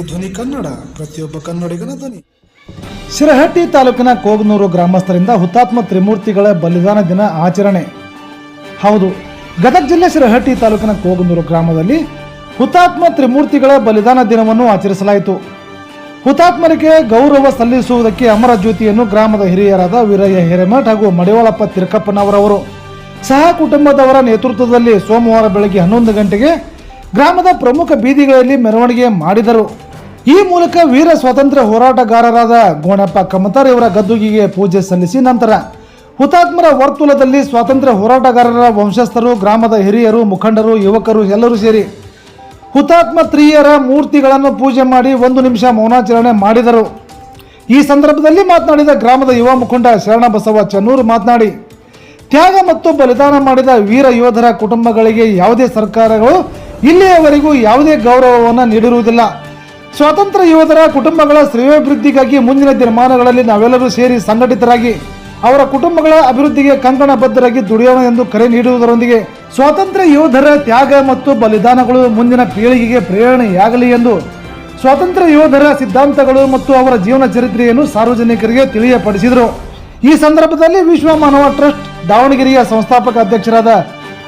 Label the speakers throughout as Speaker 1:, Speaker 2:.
Speaker 1: C ಧ್ವನಿ ಕನ್ನಡ, ಪ್ರತಿಯೊಬ್ಬ ಕನ್ನಡಿಗನ ಧ್ವನಿ.
Speaker 2: ಶಿರಹಟ್ಟಿ ತಾಲೂಕಿನ ಕೋಗನೂರು ಗ್ರಾಮಸ್ಥರಿಂದ ಹುತಾತ್ಮ ತ್ರಿಮೂರ್ತಿಗಳ ಬಲಿದಾನ ದಿನ ಆಚರಣೆ. ಹೌದು, ಗದಗ ಜಿಲ್ಲೆ ಶಿರಹಟ್ಟಿ ತಾಲೂಕಿನ ಕೋಗನೂರು ಗ್ರಾಮದಲ್ಲಿ ಹುತಾತ್ಮ ತ್ರಿಮೂರ್ತಿಗಳ ಬಲಿದಾನ ದಿನವನ್ನು ಆಚರಿಸಲಾಯಿತು. ಹುತಾತ್ಮರಿಗೆ ಗೌರವ ಸಲ್ಲಿಸುವುದಕ್ಕೆ ಅಮರ ಜ್ಯೋತಿಯನ್ನು ಗ್ರಾಮದ ಹಿರಿಯರಾದ ವೀರಯ್ಯ ಹಿರೇಮಠ್ ಹಾಗೂ ಮಡಿವಾಳಪ್ಪ ತಿರುಕಪ್ಪನವರವರು. ಸಹ ಕುಟುಂಬದವರ ನೇತೃತ್ವದಲ್ಲಿ ಸೋಮವಾರ ಬೆಳಗ್ಗೆ ಹನ್ನೊಂದು ಗಂಟೆಗೆ ಗ್ರಾಮದ ಪ್ರಮುಖ ಬೀದಿಗಳಲ್ಲಿ ಮೆರವಣಿಗೆ ಮಾಡಿದರು. ಈ ಮೂಲಕ ವೀರ ಸ್ವಾತಂತ್ರ್ಯ ಹೋರಾಟಗಾರರಾದ ಗೋಣಪ್ಪ ಕಮತಾರ್ ಇವರ ಗದ್ದುಗಿಗೆ ಪೂಜೆ ಸಲ್ಲಿಸಿ ನಂತರ ಹುತಾತ್ಮರ ವರ್ತುಲದಲ್ಲಿ ಸ್ವಾತಂತ್ರ್ಯ ಹೋರಾಟಗಾರರ ವಂಶಸ್ಥರು, ಗ್ರಾಮದ ಹಿರಿಯರು, ಮುಖಂಡರು, ಯುವಕರು ಎಲ್ಲರೂ ಸೇರಿ ಹುತಾತ್ಮ ತ್ರೀಯರ ಮೂರ್ತಿಗಳನ್ನು ಪೂಜೆ ಮಾಡಿ ಒಂದು ನಿಮಿಷ ಮೌನಾಚರಣೆ ಮಾಡಿದರು. ಈ ಸಂದರ್ಭದಲ್ಲಿ ಮಾತನಾಡಿದ ಗ್ರಾಮದ ಯುವ ಮುಖಂಡ ಶರಣಬಸವ ಚನ್ನೂರು ಮಾತನಾಡಿ, ತ್ಯಾಗ ಮತ್ತು ಬಲಿದಾನ ಮಾಡಿದ ವೀರ ಯೋಧರ ಕುಟುಂಬಗಳಿಗೆ ಯಾವುದೇ ಸರ್ಕಾರಗಳು ಇಲ್ಲಿಯವರೆಗೂ ಯಾವುದೇ ಗೌರವವನ್ನು ನೀಡಿರುವುದಿಲ್ಲ. ಸ್ವಾತಂತ್ರ್ಯ ಯೋಧರ ಕುಟುಂಬಗಳ ಶ್ರೇಯೋಭಿವೃದ್ಧಿಗಾಗಿ ಮುಂದಿನ ದಿನಮಾನಗಳಲ್ಲಿ ನಾವೆಲ್ಲರೂ ಸೇರಿ ಸಂಘಟಿತರಾಗಿ ಅವರ ಕುಟುಂಬಗಳ ಅಭಿವೃದ್ಧಿಗೆ ಕಂಕಣಬದ್ಧರಾಗಿ ದುಡಿಯೋಣ ಎಂದು ಕರೆ ನೀಡುವುದರೊಂದಿಗೆ ಸ್ವಾತಂತ್ರ್ಯ ಯೋಧರ ತ್ಯಾಗ ಮತ್ತು ಬಲಿದಾನಗಳು ಮುಂದಿನ ಪೀಳಿಗೆಗೆ ಪ್ರೇರಣೆಯಾಗಲಿ ಎಂದು ಸ್ವಾತಂತ್ರ್ಯ ಯೋಧರ ಸಿದ್ಧಾಂತಗಳು ಮತ್ತು ಅವರ ಜೀವನ ಚರಿತ್ರೆಯನ್ನು ಸಾರ್ವಜನಿಕರಿಗೆ ತಿಳಿಯಪಡಿಸಿದರು. ಈ ಸಂದರ್ಭದಲ್ಲಿ ವಿಶ್ವ ಮಾನವ ಟ್ರಸ್ಟ್ ದಾವಣಗೆರೆಯ ಸಂಸ್ಥಾಪಕ ಅಧ್ಯಕ್ಷರಾದ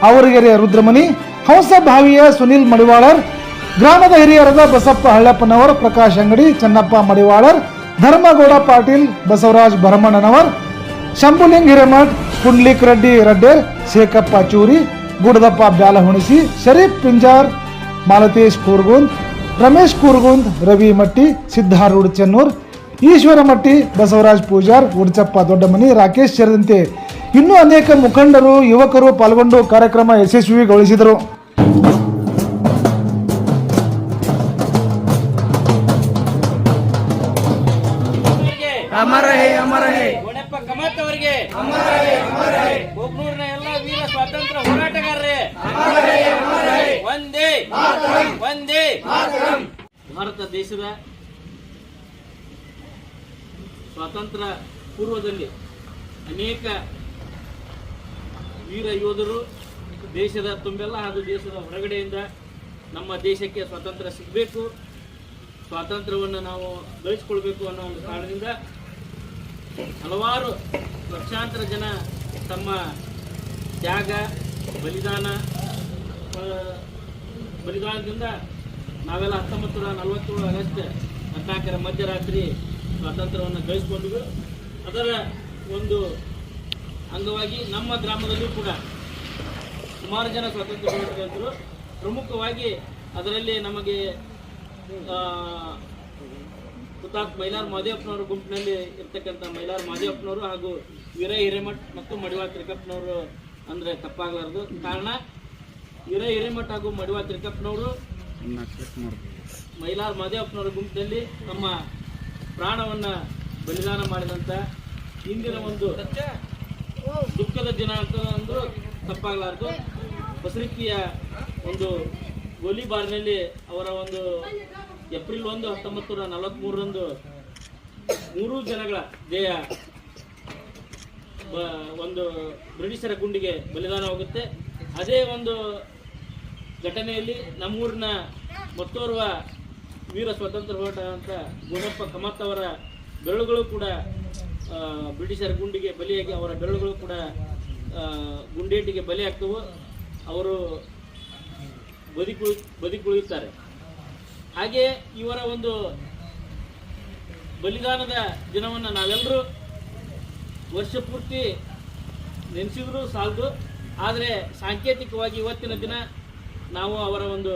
Speaker 2: ಆವರಗೆರೆಯ ರುದ್ರಮನಿ ಹಂಸಭಾವಿಯ ಭಾವಿಯ ಸುನಿಲ್ ಮಡಿವಾಳರ್ ಗ್ರಾಮದ ಹಿರಿಯರಾದ ಬಸಪ್ಪ ಹಳ್ಳಪ್ಪನವರ್, ಪ್ರಕಾಶ್ ಅಂಗಡಿ, ಚನ್ನಪ್ಪ ಮಡಿವಾಳರ್, ಧರ್ಮಗೌಡ ಪಾಟೀಲ್, ಬಸವರಾಜ್ ಭರಮಣ್ಣನವರ್, ಶಂಭುಲಿಂಗ್ ಹಿರೇಮಠ್ ಪುಂಡ್ಲಿಕ್ ರೆಡ್ಡಿ ರಡ್ಡೇರ್, ಶೇಖಪ್ಪ ಚೂರಿ, ಗುಡದಪ್ಪ ಬ್ಯಾಲಹುಣಿಸಿ, ಶರೀಫ್ ಪಿಂಜಾರ್, ಮಾಲತೇಶ್ ಕೂರ್ಗುಂದ್, ರಮೇಶ್ ಕೂರ್ಗುಂದ್, ರವಿ ಮಟ್ಟಿ ಚೆನ್ನೂರ್, ಈಶ್ವರ ಮಟ್ಟಿ, ಬಸವರಾಜ್ ಪೂಜಾರ್ ಉಡ್ಚಪ್ಪ ದೊಡ್ಡಮನಿ, ರಾಕೇಶ್ ಸೇರಿದಂತೆ ಇನ್ನೂ ಅನೇಕ ಮುಖಂಡರು, ಯುವಕರು ಪಾಲ್ಗೊಂಡು ಕಾರ್ಯಕ್ರಮ ಯಶಸ್ವಿಗೊಳಿಸಿದರು.
Speaker 3: ಅಮರ ಹೇ ಅಮರ ಹೇ
Speaker 4: ಗುಣಪ್ಪ ಕಮತ್ ಅವರಿಗೆ ಕೊಗ್ನೂರಿನ ಎಲ್ಲ ವೀರ ಸ್ವಾತಂತ್ರ್ಯ ಹೋರಾಟಗಾರರೇ. ಒಂದೇ ಒಂದೇ ಭಾರತ ದೇಶದ ಸ್ವಾತಂತ್ರ್ಯ ಪೂರ್ವದಲ್ಲಿ ಅನೇಕ ವೀರ ಯೋಧರು ದೇಶದ ತುಂಬೆಲ್ಲ ಹಾಗೂ ದೇಶದ ಹೊರಗಡೆಯಿಂದ ನಮ್ಮ ದೇಶಕ್ಕೆ ಸ್ವಾತಂತ್ರ್ಯ ಸಿಗಬೇಕು. ಸ್ವಾತಂತ್ರ್ಯವನ್ನು ನಾವು ಗಳಿಸ್ಕೊಳ್ಬೇಕು ಅನ್ನೋ ಒಂದು ಕಾರಣದಿಂದ ಹಲವಾರು ಲಕ್ಷಾಂತರ ಜನ ತಮ್ಮ ತ್ಯಾಗ, ಬಲಿದಾನ ಬಲಿದಾನದಿಂದ ನಾವೆಲ್ಲ ಹತ್ತೊಂಬತ್ತು ನೂರ ನಲವತ್ತೇಳು ಆಗಸ್ಟ್ ಹದಿನಾಲ್ಕರ ಮಧ್ಯರಾತ್ರಿ ಸ್ವಾತಂತ್ರ್ಯವನ್ನು ಗಳಿಸ್ಕೊಂಡ್ವಿ ಅದರ ಒಂದು ಅಂಗವಾಗಿ ನಮ್ಮ ಗ್ರಾಮದಲ್ಲೂ ಕೂಡ ಸುಮಾರು ಜನ ಸ್ವಾತಂತ್ರ್ಯ ಹೋರಾಟಗಾರರು ಪ್ರಮುಖವಾಗಿ ಅದರಲ್ಲಿ ನಮಗೆ ಹುತಾತ್ ಮೈಲಾರ್ ಮಾದೇವಪ್ಪನವರ ಗುಂಪಿನಲ್ಲಿ ಇರ್ತಕ್ಕಂಥ ಮೈಲಾರ್ ಮಾದೇವಪ್ಪನವರು ಹಾಗೂ ವೀರ ಹಿರೇಮಠ್ ಮತ್ತು ಮಡಿವಾಳ ತ್ರಿಕಪ್ಪನವರು ಅಂದರೆ ತಪ್ಪಾಗಲಾರದು. ಕಾರಣ ವೀರ ಹಿರೇಮಠ್ ಹಾಗೂ ಮಡಿವಾಳ ತ್ರಿಕಪ್ಪನವರು ಮೈಲಾರ್ ಮಾದೇವಪ್ಪನವರ ಗುಂಪಿನಲ್ಲಿ ತಮ್ಮ ಪ್ರಾಣವನ್ನು ಬಲಿದಾನ ಮಾಡಿದಂಥ ಇಂದಿನ ಒಂದು ದುಃಖದ ದಿನ ಅಂತ ಅಂದರೂ ತಪ್ಪಾಗಲಾರದು. ಬಸರಿಕಿಯ ಒಂದು ಗೋಲಿಬಾರ್ನಲ್ಲಿ ಅವರ ಒಂದು ಏಪ್ರಿಲ್ ಒಂದು, ಹತ್ತೊಂಬತ್ತು ನೂರ ನಲವತ್ತ್ಮೂರರಂದು ಮೂರು ಜನಗಳ ದೇಹ ಒಂದು ಬ್ರಿಟಿಷರ ಗುಂಡಿಗೆ ಬಲಿದಾನವಾಗುತ್ತೆ ಅದೇ ಒಂದು ಘಟನೆಯಲ್ಲಿ ನಮ್ಮೂರಿನ ಮತ್ತೋರ್ವ ವೀರ ಸ್ವಾತಂತ್ರ್ಯ ಹೋರಾಟ ಅಂತ ಗುಣಪ್ಪ ಕಮತ್ ಅವರ ಬೆರಳುಗಳು ಕೂಡ ಬ್ರಿಟಿಷರ ಗುಂಡಿಗೆ ಬಲಿಯಾಗಿ, ಅವರ ಬೆರಳುಗಳು ಕೂಡ ಗುಂಡೇಟಿಗೆ ಬಲಿಯಾಗ್ತವು. ಅವರು ಬದುಕುಳಿ, ಬದುಕುಳಿಯುತ್ತಾರೆ. ಹಾಗೆ ಇವರ ಒಂದು ಬಲಿದಾನದ ದಿನವನ್ನು ನಾವೆಲ್ಲರೂ ವರ್ಷ ಪೂರ್ತಿ ನೆನೆಸಿದ್ರು ಸಾಲದು. ಆದರೆ ಸಾಂಕೇತಿಕವಾಗಿ ಇವತ್ತಿನ ದಿನ ನಾವು ಅವರ ಒಂದು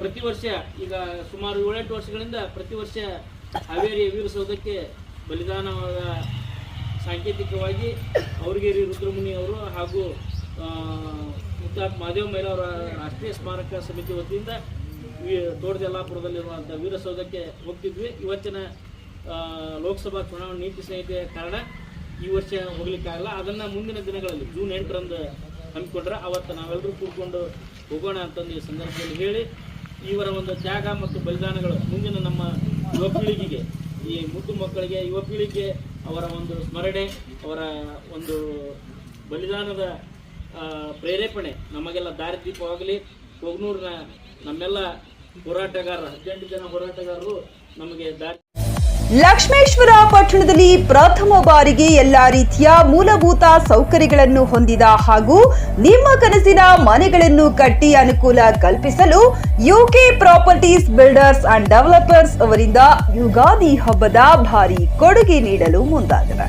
Speaker 4: ಪ್ರತಿ ವರ್ಷ, ಈಗ ಸುಮಾರು ಏಳೆಂಟು ವರ್ಷಗಳಿಂದ ಪ್ರತಿ ವರ್ಷ ಹಾವೇರಿ ವೀರಸೌಧಕ್ಕೆ ಬಲಿದಾನವಾದ ಸಾಂಕೇತಿಕವಾಗಿ ಅವ್ರಿಗೇರಿ ರುದ್ರಮುನಿ ಅವರು ಹಾಗೂ ಮುತ್ತಾತ್ ಮಹದೇವ ಮೈಲವರ ರಾಷ್ಟ್ರೀಯ ಸ್ಮಾರಕ ಸಮಿತಿ ವತಿಯಿಂದ ತೋಟದಲ್ಲಾಪುರದಲ್ಲಿರುವಂಥ ವೀರಸೌಧಕ್ಕೆ ಹೋಗ್ತಿದ್ವಿ. ಇವತ್ತಿನ ಲೋಕಸಭಾ ಚುನಾವಣೆ ನೀತಿ ಸಂಹಿತೆಯ ಕಾರಣ ಈ ವರ್ಷ ಹೋಗ್ಲಿಕ್ಕಾಗಲ್ಲ ಅದನ್ನು ಮುಂದಿನ ದಿನಗಳಲ್ಲಿ ಜೂನ್ ಎಂಟರಂದು ಹಮ್ಮಿಕೊಂಡ್ರೆ ಅವತ್ತು ನಾವೆಲ್ಲರೂ ಕೂತ್ಕೊಂಡು ಹೋಗೋಣ ಅಂತಂದು ಈ ಸಂದರ್ಭದಲ್ಲಿ ಹೇಳಿ ಇವರ ಒಂದು ತ್ಯಾಗ ಮತ್ತು ಬಲಿದಾನಗಳು ಮುಂದಿನ ನಮ್ಮ ಯುವ ಪೀಳಿಗೆಗೆ, ಈ ಮುದ್ದು ಮಕ್ಕಳಿಗೆ, ಯುವ ಪೀಳಿಗೆ ಅವರ ಒಂದು ಸ್ಮರಣೆ, ಅವರ ಒಂದು ಬಲಿದಾನದ ಪ್ರೇರೇಪಣೆ, ನಮಗೆಲ್ಲ ದಾರಿದೀಪವಾಗಲಿ. ಕೊಗ್ನೂರಿನ ನಮ್ಮೆಲ್ಲ ಹೋರಾಟಗಾರ, ಹದಿನೆಂಟು ಜನ ಹೋರಾಟಗಾರರು ನಮಗೆ ದಾರಿ
Speaker 3: ಲಕ್ಷ್ಮೇಶ್ವರ ಪಟ್ಟಣದಲ್ಲಿ ಪ್ರಥಮ ಬಾರಿಗೆ ಎಲ್ಲಾ ರೀತಿಯ ಮೂಲಭೂತ ಸೌಕರ್ಯಗಳನ್ನು ಹೊಂದಿದ ಹಾಗೂ ನಿಮ್ಮ ಕನಸಿನ ಮನೆಗಳನ್ನು ಕಟ್ಟಿ ಅನುಕೂಲ ಕಲ್ಪಿಸಲು UK properties builders and developers ಅವರಿಂದ ಯುಗಾದಿ ಹಬ್ಬದ ಭಾರಿ ಕೊಡುಗೆ ನೀಡಲು ಮುಂದಾದವೆ.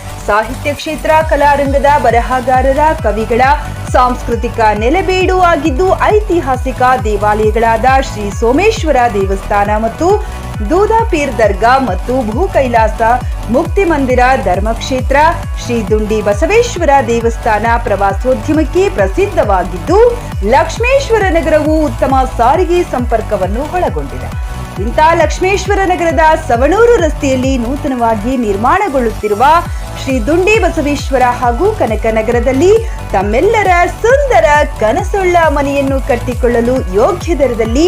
Speaker 3: ಸಾಹಿತ್ಯ ಕ್ಷೇತ್ರ, ಕಲಾರಂಗದ ಬರಹಗಾರರ ಕವಿಗಳ ಸಾಂಸ್ಕೃತಿಕ ನೆಲೆಬೇಡು ಆಗಿದ್ದು ಐತಿಹಾಸಿಕ ದೇವಾಲಯಗಳಾದ ಶ್ರೀ ಸೋಮೇಶ್ವರ ದೇವಸ್ಥಾನ ಮತ್ತು ದೂದಾಪೀರ್ ದರ್ಗಾ ಮತ್ತು ಭೂ ಕೈಲಾಸ ಮುಕ್ತಿ ಮಂದಿರ ಧರ್ಮಕ್ಷೇತ್ರ, ಶ್ರೀ ದುಂಡಿ ಬಸವೇಶ್ವರ ದೇವಸ್ಥಾನ ಪ್ರವಾಸೋದ್ಯಮಕ್ಕೆ ಪ್ರಸಿದ್ಧವಾಗಿದ್ದು ಲಕ್ಷ್ಮೇಶ್ವರ ನಗರವು ಉತ್ತಮ ಸಾರಿಗೆ ಸಂಪರ್ಕವನ್ನು ಒಳಗೊಂಡಿದೆ. ಇಂಥ ಲಕ್ಷ್ಮೇಶ್ವರ ನಗರದ ಸವಣೂರು ರಸ್ತೆಯಲ್ಲಿ ನೂತನವಾಗಿ ನಿರ್ಮಾಣಗೊಳ್ಳುತ್ತಿರುವ ಶ್ರೀ ದುಂಡಿ ಬಸವೇಶ್ವರ ಹಾಗೂ ಕನಕನಗರದಲ್ಲಿ ತಮ್ಮೆಲ್ಲರ ಸುಂದರ ಕನಸುಳ್ಳ ಮನೆಯನ್ನು ಕಟ್ಟಿಕೊಳ್ಳಲು ಯೋಗ್ಯ ದರದಲ್ಲಿ